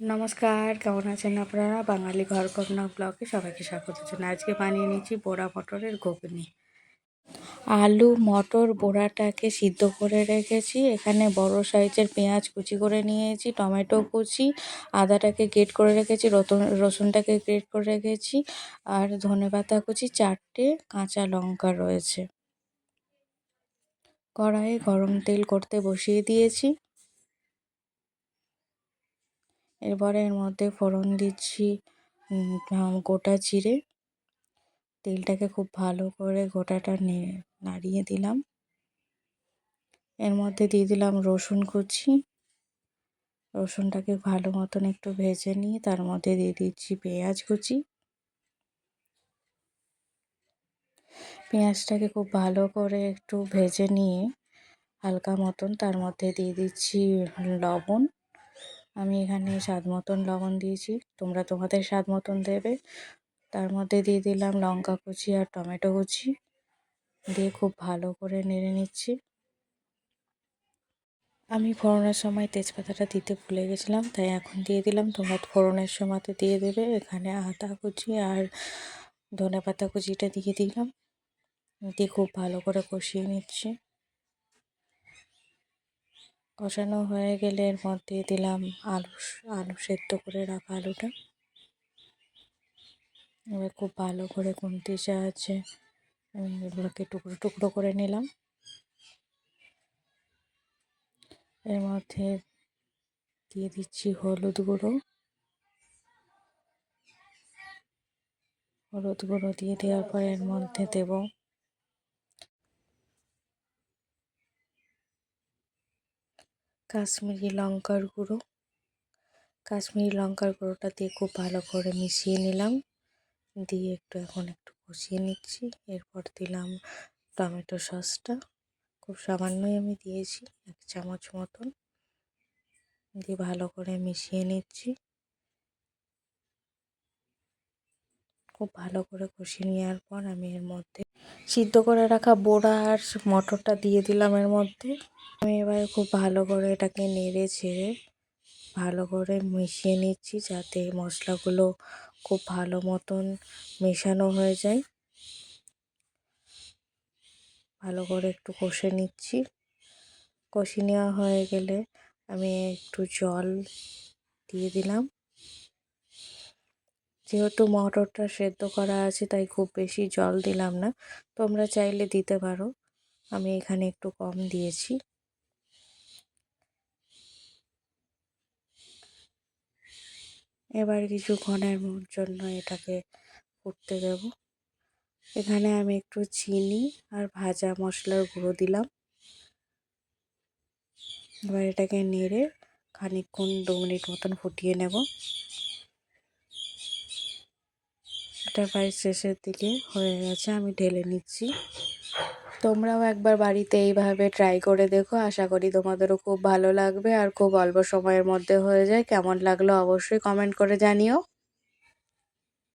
নমস্কার, কেমন আছেন আপনারা? বাঙালি ঘর কন্যা ব্লগে সবাইকে স্বাগত জানাই। আজকে বানিয়ে নিয়েছি বোড়া মটরের ঘুগনি। আলু, মটর, বোড়াটাকে সিদ্ধ করে রেখেছি। এখানে বড় সাইজের পেঁয়াজ কুচি করে নিয়েছি, টমেটো কুচি, আদাটাকে গ্রেট করে রেখেছি, রতন, রসুনটাকে গ্রেট করে রেখেছি, আর ধনে পাতা কুচি চারটে, কাঁচা লঙ্কা রয়েছে। কড়াইয়ে গরম তেল করতে বসিয়ে দিয়েছি। এরপরে এর মধ্যে ফোড়ন দিচ্ছি গোটা জিরে। তেলটাকে খুব ভালো করে গোটাটা নাড়িয়ে দিলাম। এর মধ্যে দিয়ে দিলাম রসুন কুচি। রসুনটাকে ভালো মতন একটু ভেজে নিয়ে তার মধ্যে দিয়ে দিচ্ছি পেঁয়াজ কুচি। পেঁয়াজটাকে খুব ভালো করে একটু ভেজে নিয়ে হালকা মতন তার মধ্যে দিয়ে দিচ্ছি লবণ। আমি এখানে স্বাদ মতন লবণ দিয়েছি। তোমরা তোমাদের স্বাদ মতন দেবে। তার মধ্যে দিয়ে দিলাম লঙ্কা কুচি আর টমেটো কুচি। দিয়ে খুব ভালো করে নেড়ে নিচ্ছি। আমি ফোড়নের সময় তেজপাতাটা দিতে ভুলে গেছিলাম, তাই এখন দিয়ে দিলাম। তোমরা ফোড়নের সময়তে দিয়ে দেবে। এখানে আদা কুচি আর ধনে পাতা কুচিটা দিয়ে দিলাম। দিয়ে খুব ভালো করে কষিয়ে নিচ্ছি। কষানো হয়ে গেলে এর মধ্যে দিলাম আলু আলু সেদ্ধ করে রাখা আলুটা। এবার খুব ভালো করে খুন্তির সাহায্যে আমি এগুলোকে টুকরো টুকরো করে নিলাম। এর মধ্যে দিয়ে দিচ্ছি হলুদ গুঁড়ো। হলুদ গুঁড়ো দিয়ে দেওয়ার পর এর মধ্যে দেব কাশ্মীরি লঙ্কার গুঁড়ো। কাশ্মীরি লঙ্কার গুঁড়োটা দিয়ে খুব ভালো করে মিশিয়ে নিলাম। দিয়ে একটু এখন একটু কষিয়ে নিচ্ছি। এরপর দিলাম টমেটো সসটা। খুব সামান্যই আমি দিয়েছি, এক চামচ মতন। দিয়ে ভালো করে মিশিয়ে নিচ্ছি। খুব ভালো করে কষিয়ে নেওয়ার পর আমি এর মধ্যে সিদ্ধ করে রাখা বোড়া আর মটরটা দিয়ে দিলাম এর মধ্যে। আমি এবার খুব ভালো করে এটাকে নেড়ে ছেড়ে ভালো করে মিশিয়ে নিচ্ছি যাতে মশলাগুলো খুব ভালো মতন মেশানো হয়ে যায়। ভালো করে একটু কষে নিচ্ছি। কষি নেওয়া হয়ে গেলে আমি একটু জল দিয়ে দিলাম। যেহেতু মটরটা সেদ্ধ করা আছে তাই খুব বেশি জল দিলাম না। তোমরা চাইলে দিতে পারো। আমি এখানে একটু কম দিয়েছি। এবার কিছুক্ষণের জন্য এটাকে ফুটতে দেব। এখানে আমি একটু চিনি আর ভাজা মশলার গুঁড়ো দিলাম। এবার এটাকে নেড়ে খানিকক্ষণ দু মিনিট মতন ফুটিয়ে নেব। এটা প্রায় শেষের দিকে হয়ে গেছে, আমি ঢেলে নিচ্ছি। তোমরাও একবার বাড়িতে এইভাবে ট্রাই করে দেখো। আশা করি তোমাদেরও খুব ভালো লাগবে। আর খুব অল্প সময়ের মধ্যে হয়ে যায়। কেমন লাগল অবশ্যই কমেন্ট করে জানিও।